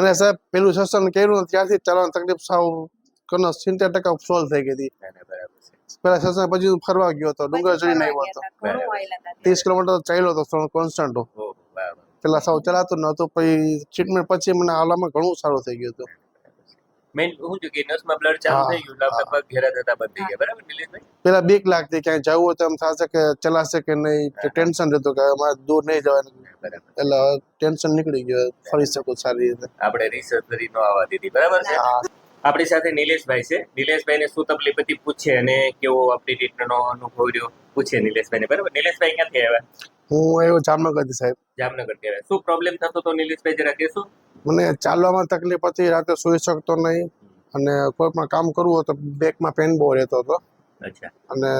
મને સાહેબ પેલું સેશન કર્યું ત્યારથી ચાલવાની તકલીફ સાવ કનો સિત્તેર ટકા સોલ્વ થઈ ગઈ હતી. પેલા સેશન પછી હું ફરવા ગયો હતો ડુંગર ચડીને આવ્યો હતો ત્રીસ કિલોમીટર ચાલ્યો હતો કોન્સ્ટન્ટ પેલા સાવ ચલાતું નહોતું પછી ટ્રીટમેન્ટ પછી મને હાલામાં ઘણું સારું થઈ ગયું હતું. મેન શું છે કે નસમાં બ્લડ ચાલુ થઈ ગયું એટલે ઘેરા થતા બંધ થઈ ગયા બરાબર નિલેશભાઈ? પેલા બીક લાગતી ક્યાંય જવું હોય તો એમ થશે કે ચલાશે કે નહીં ટેન્શન રહેતું કે અમારે દૂર નહીં જવાનું બરાબર. એટલે ટેન્શન નીકળી ગયું ફરી શકો સારી રીતે. આપણે રિસર્ચ કરી નો આવવા દીધી બરાબર છે? આપણી સાથે નિલેશભાઈ છે. નિલેશભાઈને શું તકલીફ હતી? પૂછે અને કેવો આપણી ટ્રીટમેન્ટનો અનુભવ રહ્યો? પૂછે નિલેશભાઈને બરાબર? નિલેશભાઈ ક્યાંથી આવ્યા હું આવ્યો જામનગરથી સાહેબ. જામનગરથી આવ્યા. શું પ્રોબ્લેમ થતો તો નિલેશભાઈ? જરા કહેશો. મને ચાલવામાં તકલીફ હતી રાતે સૂઈ શકતો નહીં અને કોઈ પણ કામ કરવું હોય તો બેકમાં પેન બહુ રહેતો હતો. અચ્છા. અને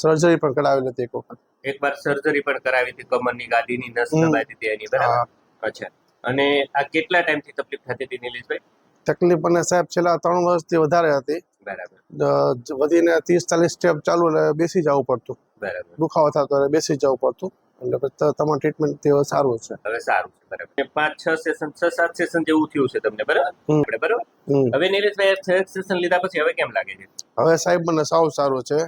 સર્જરી પણ કરાવેલી હતી એક વખત. એકવાર સર્જરી પણ કરાવી હતી કમરની ગાદીની નસ. દબાઈ હતી એની બરાબર? અચ્છા. અને આ કેટલા ટાઈમથી તકલીફ થતી હતી નિલેશભાઈ? તકલીફ મને સાહેબ છેલ્લા ત્રણ વર્ષથી વધારે હતી. બરાબર. વધીને ત્રીસ ચાલીસ સ્ટેપ ચાલુ એટલે બેસી જવું પડતું. બરાબર. દુખાવો થતો એટલે બેસી જવું પડતું. એટલે તમારું ટ્રીટમેન્ટ તે સારું છે. હવે સારું છે બરાબર. પાંચ છ સેશન છ સાત સેશન જેવું થયું છે તમને બરાબર? બરાબર. હવે નિલેશભાઈ છ સેશન લીધા પછી હવે કેમ લાગે છે? હવે સાહેબ મને સાવ સારું છે.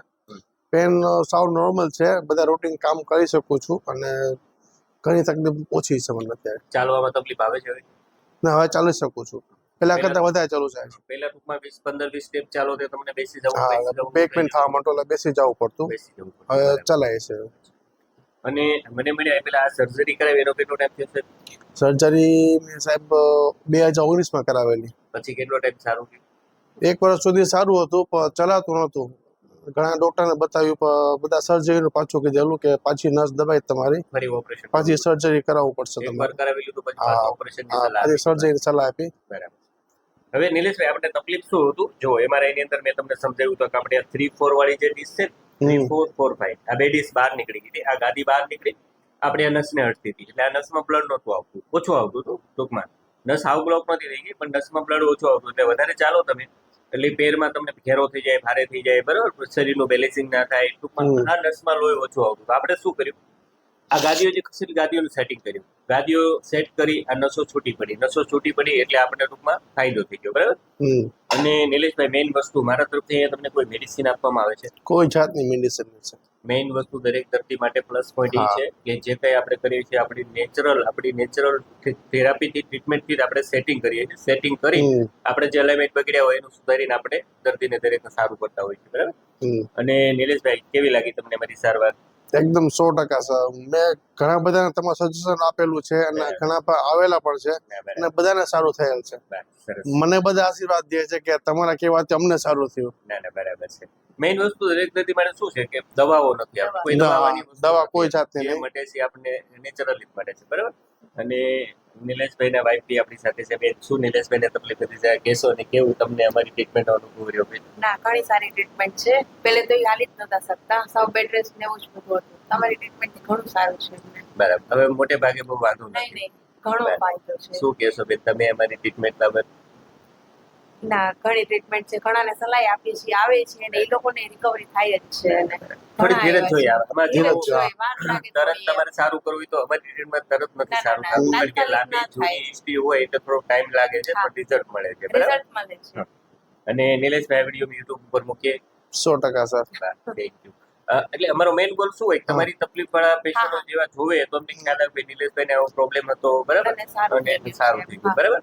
પેન સાવ નોર્મલ છે. બધા રૂટીન કામ કરી શકું છું અને ઘણી તકલીફ ઓછી છે મને અત્યારે. ચાલવામાં તકલીફ આવે છે ના હવે ચાલી શકું છું. પેલા કરતા વધારે ચાલુ થાય છે. પહેલા ટૂંકમાં વીસ પંદર વીસ સ્ટેપ ચાલો તો તમને બેસી જવું બેક પેન થવા માટે એટલે બેસી જવું પડતું. હવે ચલાય છે. અને મને મને પેલા સર્જરી કરાવી એનો કેટલો ટાઈમ થયો સર્જરી મેં સાહેબ બે હજાર ઓગણીસમાં કરાવેલી. પછી કેટલો ટાઈમ સારું એક વર્ષ સુધી સારું હતું પણ ચલાતું નહોતું. ઘણા ડોક્ટરને બતાવ્યું બધા સર્જરીનું પાછું કીધેલું કે પાછી નસ દબાઈ તમારી. ફરી ઓપરેશન પાછી સર્જરી કરાવવું પડશે તમારે. કરાવી લીધું પછી ઓપરેશન હા સર્જરી સલાહ આપી. બરાબર. હવે નિલેશભાઈ આપણે તકલીફ શું હતું? જો એમાં એની અંદર મેં તમને સમજાવ્યું હતું કે આપણે થ્રી ફોર વાળી જે ડીશ છે થ્રી ફોર ફોર ફાઈવ આ બે ડીશ બહાર નીકળી ગઈ આ ગાદી બહાર નીકળી આપણે આ નસને અડતી હતી. એટલે આ નસમાં બ્લડ નહોતું આવતું. ઓછું આવતું હતું ટૂંકમાં. નસ આવ બ્લોક નથી થઈ ગઈ પણ નસમાં બ્લડ ઓછું આવતું. એટલે વધારે ચાલો તમે. એટલે પેરમાં તમને ઘેરો થઈ જાય ભારે થઈ જાય બરાબર? શરીરનું બેલેન્સિંગ ના થાય ટૂંકમાં. આ નસમાં લોહી ઓછો આવતો. આપણે શું કર્યું? આ ગાદીઓ જે ખસેલી ગાદીઓનું સેટિંગ કર્યું. ગાદીઓ સેટ કરી આ નસો છૂટી પડી. નસો છૂટી પડી એટલે આપણે ટૂંકમાં ફાયદો થઈ ગયો બરાબર? અને નિલેશભાઈ મેઇન વસ્તુ મારા તરફથી અહીંયા તમને કોઈ મેડિસિન આપવામાં આવે છે? કોઈ જાતની મેડિસિન છે મેઇન વસ્તુ દરેક દર્દી માટે પ્લસ પોઈન્ટ એ છે કે જે કંઈ આપણે કરીએ છીએ આપણી નેચરલ આપણી નેચરલ થેરાપીથી ટ્રીટમેન્ટથી જ આપણે સેટિંગ કરીએ છીએ. સેટિંગ કરી આપણે જે અલાઇમેન્ટ બગડ્યા હોય એનું સુધારીને આપણે દર્દીને દરેકને સારું કરતા હોઈએ છીએ બરાબર? અને નિલેશભાઈ કેવી લાગી તમને મારી સારવાર એકદમ સો ટકા સર. મેં ઘણા બધાને તમારું સજેશન આપેલું છે અને ઘણા પર આવેલા પણ છે. અને બધાને સારું થયેલ છે. મને બધા આશીર્વાદ દે છે કે તમારા કહેવાથી અમને સારું થયું. ના ના બરાબર છે. મેઇન વસ્તુ દરેક દર્દી માટે શું છે કે દવાઓ નથી આપતી. કોઈ દવાની દવા કોઈ જાતની નહીં. માટે છે આપણે નેચરલી માટે છે બરાબર? અને નિલેશભાઈના વાઇફ બી આપણી સાથે છે. બેન શું નિલેશભાઈને તકલીફ હતી? છે કહેશો અને કેવું તમને અમારી ટ્રીટમેન્ટ અનુભવ રહ્યો બેન? ના ઘણી સારી ટ્રીટમેન્ટ છે. પહેલે તો હાલી જ નતા શકતા. સૌ બેડ રેસ્ટ ને એવું જ બધું હતું. તમારી ટ્રીટમેન્ટ ઘણું સારું છે. બરાબર. હવે મોટે ભાગે બહુ વાંધો નહીં નહીં. ઘણો ફાયદો છે. શું કહેશો બેન? તમે અમારી ટ્રીટમેન્ટ બાબત ના ઘણી ટ્રીટમેન્ટ છે ઘણાને સલાહ આપીએ છીએ આવે છે અને એ લોકોને રિકવરી થાય જ છે અને થોડી ધીરજ જોઈએ આવ્યા છે. આમાં ધીરજ જેવું જોઈએ, વાર લાગે તરત તમારે સારું કરવું તો અમારી ટ્રીટમેન્ટ તરત નથી સારું થતું કારણ કે લાંબી જૂની હિસ્ટ્રી હોય એટલે થોડો ટાઈમ લાગે છે પણ રિઝલ્ટ મળે છે રિઝલ્ટ મળે છે. અને નિલેશભાઈ વીડિયો યુટ્યુબ ઉપર મૂકીએ. સો ટકા સર. થેન્ક યુ એટલે અમારો મેઇન ગોલ શું હોય? તમારી તકલીફ વાળા પેશન્ટો. જેવા જોવે તો અમને ખ્યાલ આવે કે નિલેશભાઈને આવો પ્રોબ્લેમ હતો બરાબર? અને સારું થઈ ગયું. બરાબર?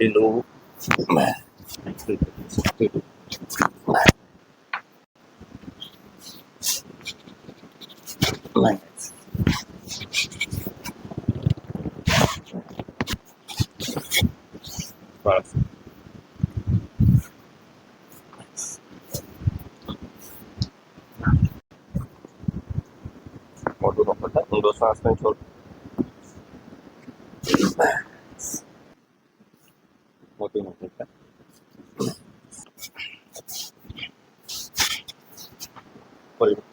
Hello. Planets. Fast. ફરી